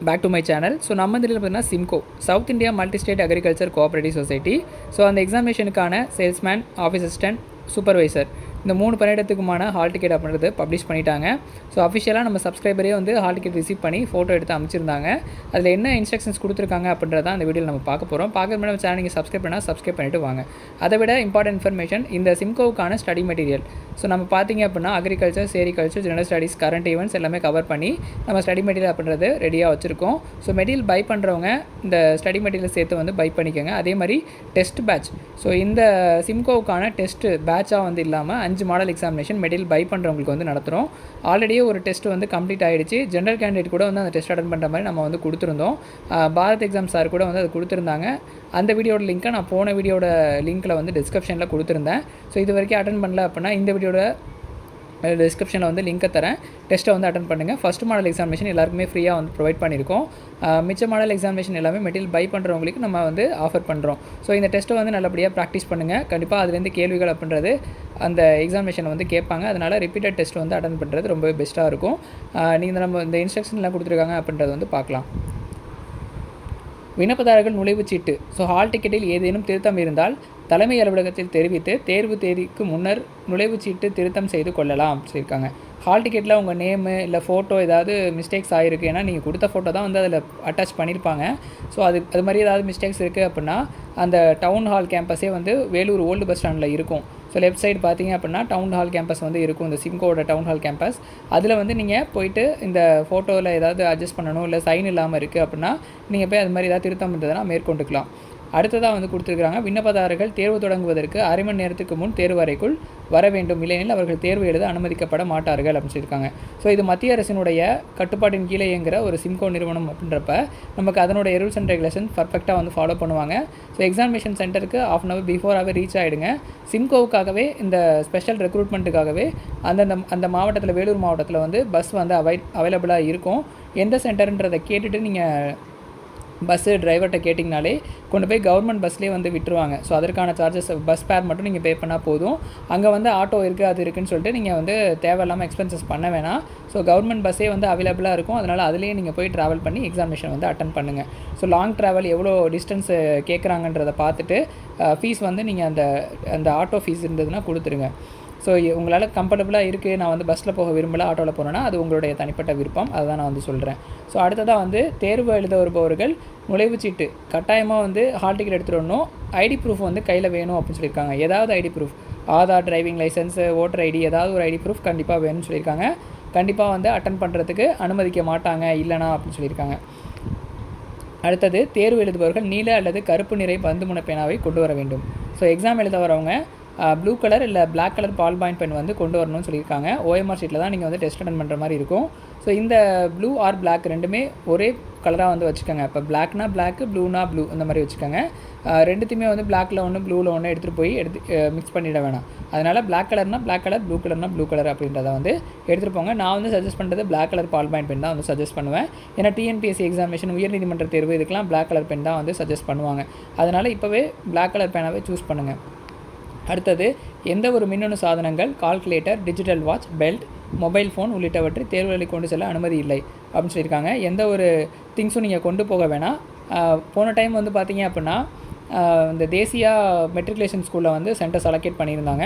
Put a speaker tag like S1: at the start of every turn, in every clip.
S1: Back to my channel so நம்ம இதில் பார்த்தீங்கன்னா Simco south India multi state agriculture cooperative society so அந்த எக்ஸாமினேஷனுக்கான சேல்ஸ்மேன் ஆஃபீஸ் அசிஸ்டன்ட் சூப்பர்வைசர் இந்த மூணு பணியிடத்துக்குமான ஹால் டிக்கெட் அப்படின்றது பப்ளிஷ் பண்ணிட்டாங்க. ஸோ அஃபிஷியலாக நம்ம சப்ஸ்கிரைபரே வந்து ஹால் டிக்கெட் ரிசீவ் பண்ணி ஃபோட்டோ எடுத்து அமைச்சிருந்தாங்க. அதில் என்ன இன்ஸ்ட்ரக்ஷன்ஸ் கொடுத்துருக்காங்க அப்படின்றத அந்த வீடியோவில் நம்ம பார்க்க போகிறோம் பார்க்குற மேடம் சேனல் நீங்கள் சப்ஸ்கிரைப் பண்ணால் சப்ஸ்கிரைப் பண்ணிட்டு வாங்க. அதை விட இம்பார்ட்டன்ட் இன்ஃபர்மேஷன் இந்த சிம்கோவுக்கான ஸ்டடி மெட்டீரியல் ஸோ நம்ம பார்த்தீங்க அப்படின்னா agriculture sericulture general studies current events எல்லாமே கவர் பண்ணி நம்ம ஸ்டடி மெட்டீரியல் அப்படின்றது ரெடியாக வச்சுருக்கோம். ஸோ மெட்டீரியல் பை பண்ணுறவங்க இந்த ஸ்டடி மெட்டீரியல் சேர்த்து வந்து பை பண்ணிக்கோங்க. அதே மாதிரி டெஸ்ட் பேட்ச் ஸோ இந்த சிம்கோவுக்கான டெஸ்ட்டு பேட்சாக வந்து இல்லாமல் அஞ்சு மாடல் எக்ஸாமினேஷன் மெட்டீரியல் பை பண்ணுறவங்களுக்கு வந்து நடத்துகிறோம் ஆல்ரெடியே ஒரு டெஸ்ட் வந்து கம்ப்ளீட் ஆகிடுச்சு ஜென்ரல் கேண்டிடேட் கூட வந்து அந்த டெஸ்ட் அட்டன் பண்ணுற மாதிரி நம்ம வந்து கொடுத்துருந்தோம். பாரத் எக்ஸாம் சார் கூட வந்து அது கொடுத்துருந்தாங்க. அந்த வீடியோட லிங்க்கை நான் போன வீடியோட லிங்க்கில் வந்து டிஸ்கிரிப்ஷனில் கொடுத்துருந்தேன். ஸோ இது வரைக்கும் அட்டன் பண்ணல அப்படின்னா இந்த வீடியோட டிஸ்கிரிப்ஷனில் வந்து லிங்க்கை தரேன். டெஸ்ட்டை வந்து அட்டன் பண்ணுங்கள் ஃபஸ்ட் மாடல் எக்ஸாமினேஷன் எல்லாருக்குமே ஃப்ரீயாக வந்து ப்ரொவைட் பண்ணியிருக்கோம். மிச்ச மாடல் எக்ஸாமினேஷன் எல்லாமே மெட்டீரியல் பை பண்ணுறவங்களுக்கு நம்ம வந்து ஆஃபர் பண்ணுறோம் ஸோ இந்த டெஸ்ட்டை வந்து நல்லபடியாக ப்ராக்டிஸ் பண்ணுங்கள் கண்டிப்பாக அதுலேருந்து கேள்விகள் அப்படின்றது அந்த எக்ஸாமினேஷன் வந்து கேட்பாங்க. அதனால் ரிப்பீட்டட் டெஸ்ட் வந்து அட்டன் பண்ணுறது ரொம்பவே பெஸ்ட்டாக இருக்கும். நீங்கள் நம்ம இந்த இன்ஸ்ட்ரக்ஷன்லாம் கொடுத்துருக்காங்க அப்படின்றத வந்து பார்க்கலாம். விண்ணப்பதாரர்கள் நுழைவுச் சீட்டு. ஸோ ஹால் டிக்கெட்டில் ஏதேனும் திருத்தம் இருந்தால் தலைமை அலுவலகத்தில் தெரிவித்து தேர்வு தேதிக்கு முன்னர் நுழைவுச் சீட்டு திருத்தம் செய்து கொள்ளலாம் சொல்லியிருக்காங்க. ஹால் டிக்கெட்டில் உங்கள் நேமு இல்லை ஃபோட்டோ ஏதாவது மிஸ்டேக்ஸ் ஆகிருக்கு ஏன்னா நீங்கள் கொடுத்த ஃபோட்டோ தான் வந்து அதில் அட்டாச் பண்ணியிருப்பாங்க. ஸோ அது அது மாதிரி ஏதாவது மிஸ்டேக்ஸ் இருக்குது அப்படின்னா அந்த டவுன் ஹால் கேம்பஸே வந்து வேலூர் ஓல்டு பஸ் ஸ்டாண்டில் இருக்கும். ஸோ லெஃப்ட் சைடு பார்த்தீங்க அப்படின்னா டவுன் ஹால் கேம்பஸ் வந்து இருக்கும் இந்த சிம்கோட டவுன் ஹால் கேம்பஸ் அதில் வந்து நீங்கள் போயிட்டு இந்த ஃபோட்டோவில் ஏதாவது அட்ஜஸ்ட் பண்ணணும் இல்லை சைன் இல்லாமல் இருக்குது அப்படின்னா நீங்கள் போய் அது மாதிரி ஏதாவது திருத்தம் இருந்ததுன்னா மேற்கொண்டுக்கலாம். அடுத்ததாக வந்து கொடுத்துருக்காங்க விண்ணப்பதாரர்கள் தேர்வு தொடங்குவதற்கு அரை மணி நேரத்துக்கு முன் தேர்வு அறைக்குள் வர வேண்டும். இல்லையெனில் அவர்கள் தேர்வு எழுத அனுமதிக்கப்பட மாட்டார்கள் அப்படின்னு சொல்லியிருக்காங்க. ஸோ இது மத்திய அரசினுடைய கட்டுப்பாட்டின் கீழே இயங்குகிற ஒரு சிம்கோ நிறுவனம் அப்படின்றப்ப நமக்கு அதனுடைய ரூல்ஸ் அண்ட் ரெகுலேஷன் பர்ஃபெக்டாக வந்து ஃபாலோ பண்ணுவாங்க. ஸோ எக்ஸாமினேஷன் சென்டருக்கு ஆஃப் அன் அவர் பிஃபோராகவே ரீச் ஆகிடுங்க சிம்கோவுக்காகவே இந்த ஸ்பெஷல் ரெக்ரூட்மெண்ட்டுக்காகவே அந்தந்த அந்த மாவட்டத்தில் வேலூர் மாவட்டத்தில் வந்து பஸ் வந்து அவை அவைலபிளாக இருக்கும். எந்த சென்டர்ன்றதை கேட்டுட்டு நீங்கள் பஸ்ஸு டிரைவர்கிட்ட கேட்டிங்கனாலே கொண்டு போய் கவர்மெண்ட் பஸ்லேயே வந்து விட்டுருவாங்க. ஸோ அதற்கான சார்ஜஸ் பஸ் ஃபேர் மட்டும் நீங்கள் பே பண்ணால் போதும். அங்கே வந்து ஆட்டோ இருக்குது அது இருக்குதுன்னு சொல்லிட்டு நீங்கள் வந்து தேவையில்லாமல் எக்ஸ்பென்சஸ் பண்ண வேணாம். ஸோ கவர்மெண்ட் பஸ்ஸே வந்து அவைலபிளாக இருக்கும். அதனால் அதுலேயே நீங்கள் போய் ட்ராவல் பண்ணி எக்ஸாமினேஷன் வந்து அட்டன் பண்ணுங்கள் ஸோ லாங் ட்ராவல் எவ்வளோ டிஸ்டன்ஸ் கேட்குறாங்கன்றதை பார்த்துட்டு ஃபீஸ் வந்து நீங்கள் அந்த அந்த ஆட்டோ ஃபீஸ் இருந்ததுன்னா கொடுத்துருங்க. ஸோ உங்களால் கம்ஃபர்டபுளாக இருக்குது நான் வந்து பஸ்ஸில் போக விரும்பல ஆட்டோவில் போகிறேன்னா அது உங்களுடைய தனிப்பட்ட விருப்பம். அதை தான் நான் வந்து சொல்கிறேன் ஸோ அடுத்ததாக வந்து தேர்வு எழுத வருபவர்கள் நுழைவுச்சீட்டு கட்டாயமாக வந்து ஹால் டிக்கெட் எடுத்துகிட்டு வரணும். ஐடி ப்ரூஃப் வந்து கையில் வேணும் அப்படின்னு சொல்லியிருக்காங்க. ஏதாவது ID proof Aadhaar driving licence voter ID ஏதாவது ஒரு ஐடி ப்ரூஃப் கண்டிப்பாக வேணும்னு சொல்லியிருக்காங்க. கண்டிப்பாக வந்து அட்டன் பண்ணுறதுக்கு அனுமதிக்க மாட்டாங்க இல்லைனா அப்படின்னு சொல்லியிருக்காங்க. அடுத்தது தேர்வு எழுதுபவர்கள் நீல அல்லது கருப்பு நிறை பந்து முனை பேனாவை கொண்டு வர வேண்டும். ஸோ எக்ஸாம் எழுத வரவங்க ப்ளூ கலர் இல்லை black colour ball point pen வந்து கொண்டு வரணும்னு சொல்லியிருக்காங்க. ஓஎம்ஆர் ஷீட்டில் தான் நீங்கள் வந்து டெஸ்ட் அட்டன் பண்ணுற மாதிரி இருக்கும். ஸோ இந்த ப்ளூ ஆர் பிளாக் ரெண்டுமே ஒரே கலராக வந்து வச்சுக்கோங்க. இப்போ பிளாக்னா பிளாக் ப்ளூனா ப்ளூ இந்த மாதிரி வச்சுக்கோங்க. ரெண்டுத்தையுமே வந்து பிளாக்ல ஒன்று ப்ளூவில் ஒன்று எடுத்துகிட்டு போய் எடுத்து மிக்ஸ் பண்ணிட வேணாம். அதனால் பிளாக் கலர்னா பிளாக் கலர் ப்ளூ கலர்னா ப்ளூ கலர் அப்படின்றத வந்து எடுத்துகிட்டு போங்க. நான் வந்து சஜஸ்ட் பண்ணுறது black colour ball point pen தான் வந்து சஜஸ்ட் பண்ணுவேன். ஏன்னா டிஎன்பிஎஸ்சி எக்ஸாமினேஷன் உயர்நீதிமன்ற தேர்வு இதுக்கெல்லாம் பிளாக் கலர் பென் தான் வந்து சஜஸ்ட் பண்ணுவாங்க. அதனால் இப்போவே பிளாக் கலர் பேனாகவே சூஸ் பண்ணுங்கள் அடுத்தது எந்த ஒரு மின்னணு சாதனங்கள் calculator digital watch belt mobile phone உள்ளிட்டவற்றை தேர்வுகளை கொண்டு செல்ல அனுமதி இல்லை அப்படின்னு சொல்லியிருக்காங்க. எந்த ஒரு திங்ஸும் நீங்கள் கொண்டு போக வேணாம். போன டைம் வந்து பார்த்தீங்க அப்படின்னா இந்த தேசியா மெட்ரிகுலேஷன் ஸ்கூலில் வந்து சென்டர்ஸ் அலோகேட் பண்ணியிருந்தாங்க.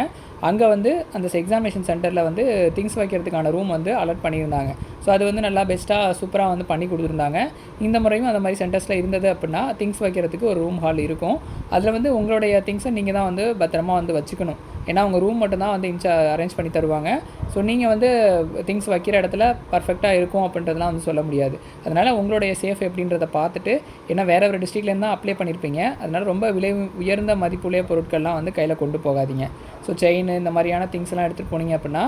S1: அங்கே வந்து அந்த எக்ஸாமினேஷன் சென்டரில் வந்து திங்ஸ் வைக்கிறதுக்கான ரூம் வந்து அலர்ட் பண்ணியிருந்தாங்க. ஸோ அது வந்து நல்லா பெஸ்ட்டாக சூப்பராக வந்து பண்ணி கொடுத்துருந்தாங்க. இந்த முறையும் அந்த மாதிரி சென்டர்ஸில் இருந்தது அப்படின்னா திங்ஸ் வைக்கிறதுக்கு ஒரு ரூம் ஹால் இருக்கும். அதில் வந்து உங்களுடைய திங்ஸை நீங்கள் தான் வந்து பத்திரமா வந்து வச்சுக்கணும். ஏன்னா உங்கள் ரூம் மட்டும் தான் வந்து இன்ச்சா அரேஞ்ச் பண்ணி தருவாங்க. ஸோ நீங்கள் வந்து திங்ஸ் வைக்கிற இடத்துல பர்ஃபெக்டாக இருக்கும் அப்படின்றதெல்லாம் வந்து சொல்ல முடியாது. அதனால் உங்களுடைய சேஃப் எப்படின்றத பார்த்துட்டு ஏன்னா வேறு ஒரு டிஸ்ட்ரிக்ட்லேருந்து தான் அப்ளை பண்ணியிருப்பீங்க அதனால் ரொம்ப விலை உயர்ந்த மதிப்புள்ள பொருட்கள்லாம் வந்து கையில் கொண்டு போகாதீங்க. ஸோ செயின் இந்த மாதிரியான திங்ஸ் எல்லாம் எடுத்துகிட்டு போனீங்க அப்படின்னா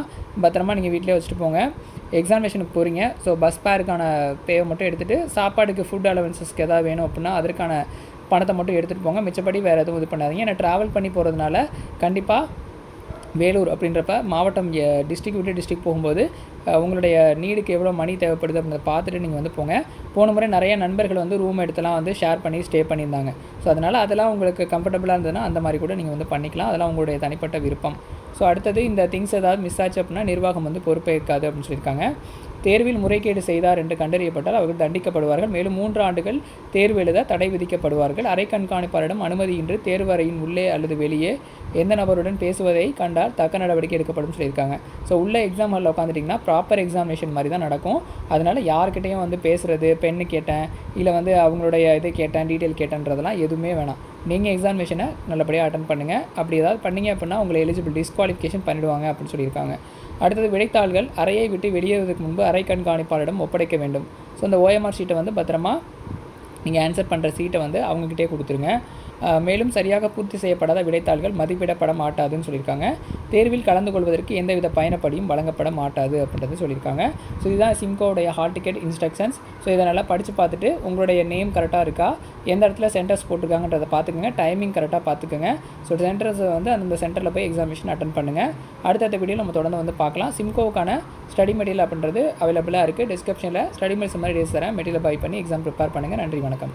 S1: பத்திரமா நீங்கள் வீட்டிலே வச்சுட்டு போங்க. எக்ஸாமினேஷனுக்கு போகிறீங்க ஸோ பஸ் பேருக்கான பேவை மட்டும் எடுத்துகிட்டு சாப்பாடுக்கு ஃபுட் அலவன்சஸ்க்கு எதாவது வேணும் அப்படின்னா அதற்கான பணத்தை மட்டும் எடுத்துகிட்டு போங்க. மிச்சப்படி வேறு எதுவும் இது பண்ணாதீங்க. ஏன்னா ட்ராவல் பண்ணி போகிறதுனால கண்டிப்பாக வேலூர் அப்படின்றப்ப மாவட்டம் டிஸ்ட்ரிக் விட்டு டிஸ்ட்ரிக் போகும்போது உங்களுடைய நீடுக்கு எவ்வளோ மணி தேவைப்படுது அப்படின்றத பார்த்துட்டு நீங்கள் வந்து போங்க. போன முறை நிறைய நண்பர்கள் வந்து ரூம் எடுத்துலாம் வந்து ஷேர் பண்ணி ஸ்டே பண்ணியிருந்தாங்க. ஸோ அதனால் அதெல்லாம் உங்களுக்கு கம்ஃபர்டபுளாக இருந்ததுன்னா அந்த மாதிரி கூட நீங்கள் வந்து பண்ணிக்கலாம். அதெல்லாம் உங்களுடைய தனிப்பட்ட விருப்பம். ஸோ அடுத்தது இந்த திங்ஸ் ஏதாவது மிஸ் ஆச்சு அப்படின்னா நிர்வாகம் வந்து பொறுப்பேற்காது அப்படின்னு சொல்லியிருக்காங்க. தேர்வில் முறைகேடு செய்தார் என்று கண்டறியப்பட்டால் அவர்கள் தண்டிக்கப்படுவார்கள். மேலும் மூன்று ஆண்டுகள் தேர்வு எழுத தடை விதிக்கப்படுவார்கள். அறை கண்காணிப்பாளரிடம் அனுமதியின்றி தேர்வறையின் உள்ளே அல்லது வெளியே எந்த நபருடன் பேசுவதை கண்டால் தக்க நடவடிக்கை எடுக்கப்படும் சொல்லியிருக்காங்க. ஸோ உள்ள எக்ஸாம் ஹாலில் உட்காந்துட்டிங்கன்னா ப்ராப்பர் எக்ஸாமினேஷன் மாதிரி தான் நடக்கும். அதனால் யார்கிட்டையும் வந்து பேசுகிறது பெண்ணு கேட்டேன் இல்லை வந்து அவங்களுடைய இது கேட்டேன் டீட்டெயில் கேட்டேன்றதெல்லாம் எதுவுமே வேணாம். நீங்கள் எக்ஸாமினேஷனை நல்லபடியாக அட்டன் பண்ணுங்கள் அப்படி ஏதாவது பண்ணிங்க அப்படின்னா உங்களை எலிஜிபிள் டிஸ்குவாலிஃபிகேஷன் பண்ணிவிடுவாங்க அப்படின்னு சொல்லியிருக்காங்க. அடுத்தது விடைத்தாள்கள் அறையை விட்டு வெளியேறுவதற்கு முன்பு அறை கண்காணிப்பாளரிடம் ஒப்படைக்க வேண்டும். ஸோ இந்த ஓஎம்ஆர் ஷீட்டை வந்து பத்திரமா நீங்கள் ஆன்சர் பண்ணுற சீட்டை வந்து அவங்கக்கிட்டே கொடுத்துருங்க. மேலும் சரியாக பூர்த்தி செய்யப்படாத விடைத்தாள்கள் மதிப்பிடப்பட மாட்டாதுன்னு சொல்லியிருக்காங்க. தேர்வில் கலந்து கொள்வதற்கு எந்தவித பயணப்படியும் வழங்கப்பட மாட்டாது அப்படின்றது சொல்லியிருக்காங்க. ஸோ இதுதான் சிம்கோடைய ஹால் டிக்கெட் இன்ஸ்ட்ரக்ஷன்ஸ் ஸோ இதை நல்லா படித்து பார்த்துட்டு உங்களுடைய நேம் கரெக்டாக இருக்கா? எந்த இடத்துல சென்டர்ஸ் போட்டிருக்காங்கன்றதை பார்த்துக்கோங்க. டைமிங் கரெக்டாக பார்த்துக்கோங்க. ஸோ சென்டர்ஸ் வந்து அந்த சென்டரில் போய் எக்ஸாமினேஷன் அட்டன் பண்ணுங்கள் அடுத்தடுத்த வீடியோ நம்ம தொடர்ந்து வந்து பார்க்கலாம். சிம்கோவுக்கான ஸ்டடி மெட்டீரியல் அப்படின்றது அவைலபிளாக இருக்குது டிஸ்கிரிப்ஷனில் ஸ்டடி மெட்டீரியல்ஸ் மாதிரி டேஸ் தரேன். மெட்டீரியல் பை பண்ணி எக்ஸாம் ப்ரிப்பேர் பண்ணுங்கள் நன்றி வணக்கம்.